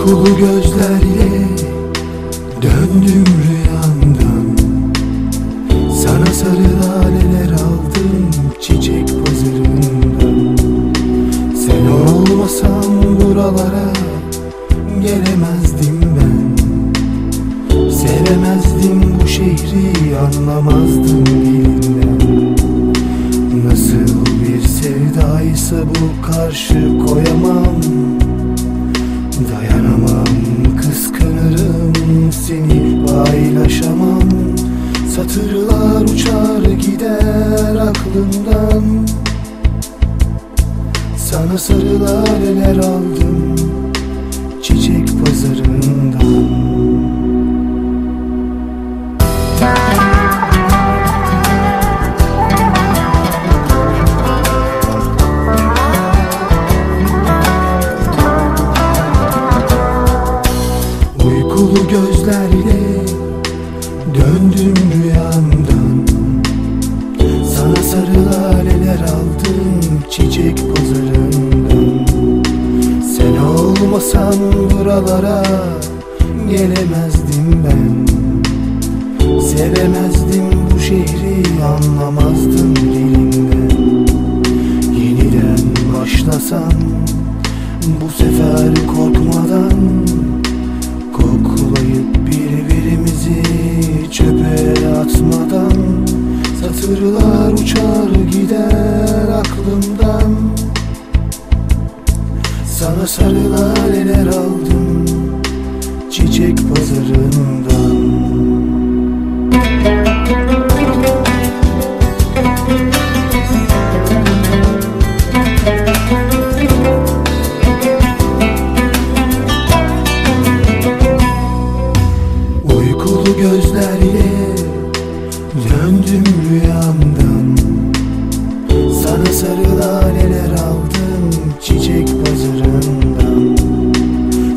Uykulu gözlerle döndüm rüyamdan. Sana sarı laleler aldım çiçek pazarından. Sen olmasan buralara gelemezdim ben. Sevemezdim bu şehri anlamazdım dilinden Nasıl bir sevdaysa bu karşı koyamam Dayanamam kıskanırım seni paylaşamam. Satırlar uçar gider aklımdan. Sana sarı laleler aldım çiçek pazarından Uykulu gözlerle döndüm rüyamdan. Sana sarı laleler aldım çiçek pazarından. Sen olmasan buralara gelemezdim ben. Sevemezdim bu şehri anlamazdım dilinden. Yeniden başlasan bu sefer korkmadan Satırlar uçar gider aklımdan. Sana sarı laleler aldım çiçek pazarından. Uykulu gözlerle döndüm rüyamdan. Sana sarı laleler aldım çiçek pazarından.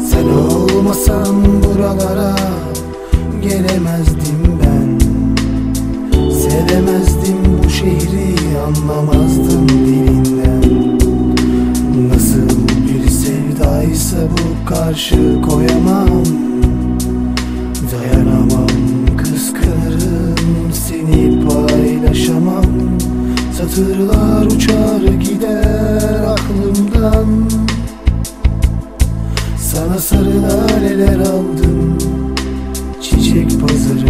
Sen olmasan buralara gelemezdim ben. Sevemezdim bu şehri anlamazdım dilinden. Nasıl bir sevdaysa bu karşı koyamam Satırlar uçar gider aklımdan. Sana sarı laleler aldım. Çiçek pazarından